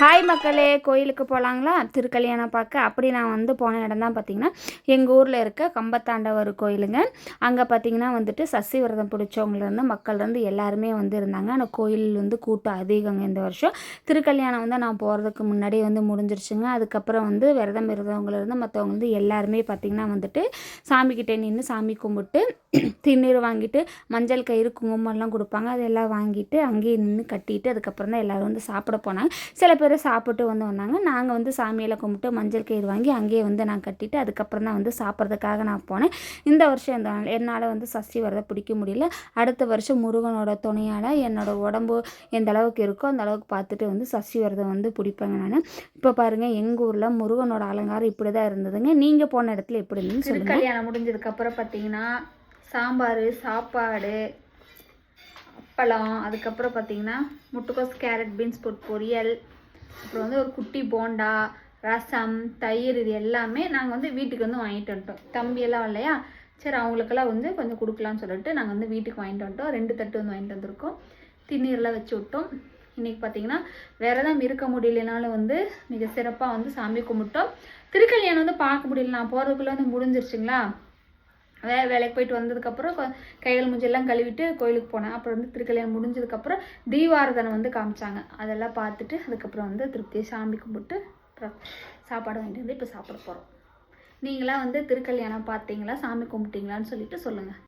Hi மக்களே கோயிலுக்கு போகலாங்களா திருக்கல்யாணம் பார்க்க. அப்படி நான் வந்து போன இடம் தான் பார்த்தீங்கன்னா எங்கள் ஊரில் இருக்க கம்பத்தாண்டவர் கோயிலுங்க. அங்கே பார்த்தீங்கன்னா வந்துட்டு சசி விரதம் பிடிச்சவங்கலேருந்து மக்கள்லேருந்து எல்லாருமே வந்து இருந்தாங்க. ஆனால் கோயில் வந்து கூட்டம் அதிகங்க இந்த வருஷம். திருக்கல்யாணம் வந்து நான் போகிறதுக்கு முன்னாடி வந்து முடிஞ்சிருச்சுங்க. அதுக்கப்புறம் வந்து விரதம் இருந்தவங்கலேருந்து மற்றவங்க வந்து எல்லாருமே பார்த்திங்கன்னா வந்துட்டு சாமிக்கிட்டே நின்று சாமி கும்பிட்டு திருநீர் வாங்கிட்டு மஞ்சள் கயிறு குங்குமம்லாம் கொடுப்பாங்க. அதெல்லாம் வாங்கிட்டு அங்கேயே நின்று கட்டிட்டு அதுக்கப்புறம் தான் எல்லோரும் வந்து சாப்பிட போனாங்க. சில பேரும் சாப்பிட்டு வந்து வந்தாங்க. நாங்கள் வந்து சாமியில் கும்பிட்டு மஞ்சள் கயிறு வாங்கி அங்கேயே வந்து நான் கட்டிட்டு அதுக்கப்புறம் தான் வந்து சாப்பிட்றதுக்காக நான் போனேன். இந்த வருஷம் இந்த என்னால் வந்து சஷ்டி வரதை பிடிக்க முடியல. அடுத்த வருஷம் முருகனோட துணையால் என்னோடய உடம்பு எந்த அளவுக்கு இருக்கோ அந்த அளவுக்கு பார்த்துட்டு வந்து சஷ்டி வரதை வந்து பிடிப்பேங்க நான். இப்போ பாருங்கள் எங்கள் ஊரில் முருகனோட அலங்காரம் இப்படி தான் இருந்ததுங்க. நீங்கள் போன இடத்துல எப்படி இருந்துன்னு சொல்லுங்கள் கல்யாணம் முடிஞ்சதுக்கப்புறம் பார்த்தீங்கன்னா சாம்பார் சாப்பாடு அப்பளம் அதுக்கப்புறம் பார்த்தீங்கன்னா முட்டைக்கோஸ் கேரட் பீன்ஸ் போட்டு பொரியல் அப்புறம் வந்து ஒரு குட்டி போண்டா ரசம் தயிர் இது எல்லாமே நாங்கள் வந்து வீட்டுக்கு வந்து வாங்கிட்டு வந்துட்டோம். தம்பியெல்லாம் இல்லையா? சரி அவங்களுக்கெல்லாம் வந்து கொஞ்சம் கொடுக்கலான்னு சொல்லிட்டு நாங்கள் வந்து வீட்டுக்கு வாங்கிட்டு வந்துட்டோம். ரெண்டு தட்டு வந்து வாங்கிட்டு வந்திருக்கோம். திண்ணீர்லாம் வச்சு விட்டோம். இன்றைக்கி பார்த்தீங்கன்னா விரதம் இருக்க முடியலனாலும் வந்து மிக சிறப்பாக வந்து சாமி கும்பிட்டோம். திருக்கல்யாணம் வந்து பார்க்க முடியல. நான் போகிறதுக்குள்ளே வந்து முடிஞ்சிருச்சுங்களா? வே வேலைக்கு போயிட்டு வந்ததுக்கப்புறம் கைகள் மூஞ்செல்லாம் கழுவிட்டு கோயிலுக்கு போனேன். அப்புறம் வந்து திருக்கல்யாணம் முடிஞ்சதுக்கப்புறம் தீபாரதனை வந்து காமிச்சாங்க. அதெல்லாம் பார்த்துட்டு அதுக்கப்புறம் வந்து திருப்தியை சாமி கும்பிட்டு அப்புறம் சாப்பாடு வாங்கிட்டு வந்து இப்போ சாப்பிட போகிறோம் நீங்களாம் வந்து திருக்கல்யாணம் பார்த்தீங்களா? சாமி கும்பிட்டீங்களான்னு சொல்லிட்டு சொல்லுங்கள்